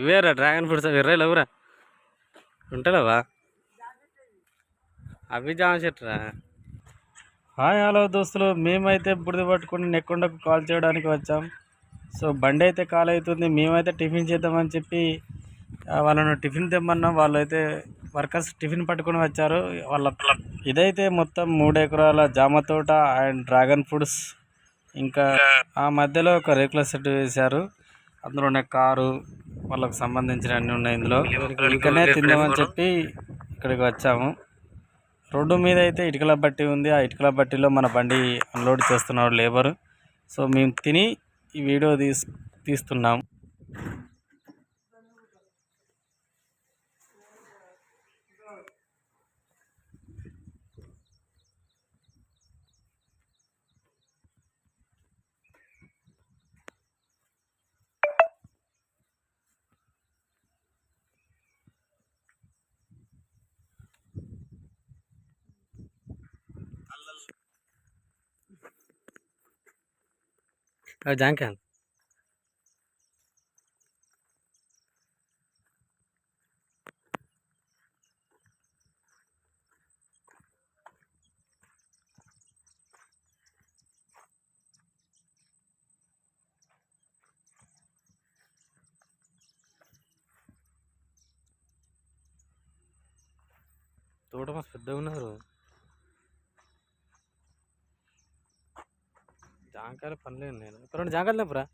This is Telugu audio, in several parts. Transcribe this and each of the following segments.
ఇవేరా డ్రాగన్ ఫ్రూట్స్ అవి ఎర్రలు ఎవరా ఉంటలేవా? అవి జామ చెట్టురా. హాయ్ హలో దోస్తులు. మేమైతే బుడిద పట్టుకుని నెక్కొండకు కాల్ చేయడానికి వచ్చాం. సో బండి అయితే కాల్ అవుతుంది మేమైతే టిఫిన్ చేద్దామని చెప్పి వాళ్ళను టిఫిన్ తెమ్మన్నాం. వాళ్ళు అయితే వర్కర్స్ టిఫిన్ పట్టుకొని వచ్చారు. వాళ్ళ ఇదైతే మొత్తం మూడు ఎకరాల జామ తోట అండ్ డ్రాగన్ ఫ్రూట్స్. ఇంకా ఆ మధ్యలో ఒక రేకుల సెట్ వేశారు. అందులోనే కారు వాళ్ళకి సంబంధించిన అన్ని ఉన్నాయి ఇందులో. ఇకనే తిందామని చెప్పి ఇక్కడికి వచ్చాము. రోడ్డు మీద అయితే ఇటుకల బట్టి ఉంది. ఆ ఇటుకల బట్టిలో మన బండి అన్లోడ్ చేస్తున్నాడు లేబర్. సో మేము తిని ఈ వీడియో తీస్ తీస్తున్నాం. జాంకా తోట మస్తు పెద్దగా ఉన్నారు జాంకాయలు పనిలేదు నేను. ఇక్కడ రెండు జాంకాయలు లేపురా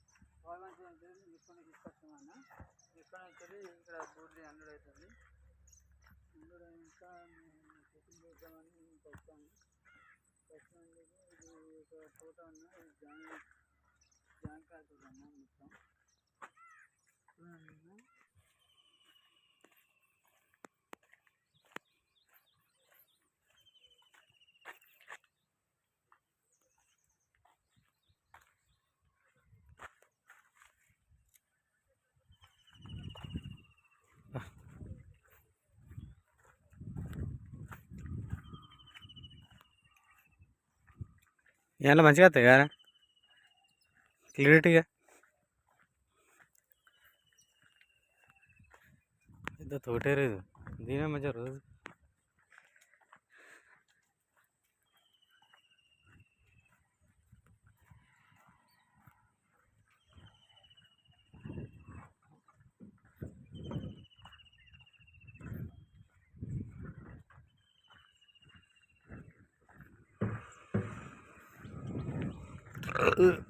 ఇవాళ మంచిగా వస్తాయి కదా? క్లియరిటీగా. పెద్ద తోటే లేదు దీనే మంచిగా రోజు uh,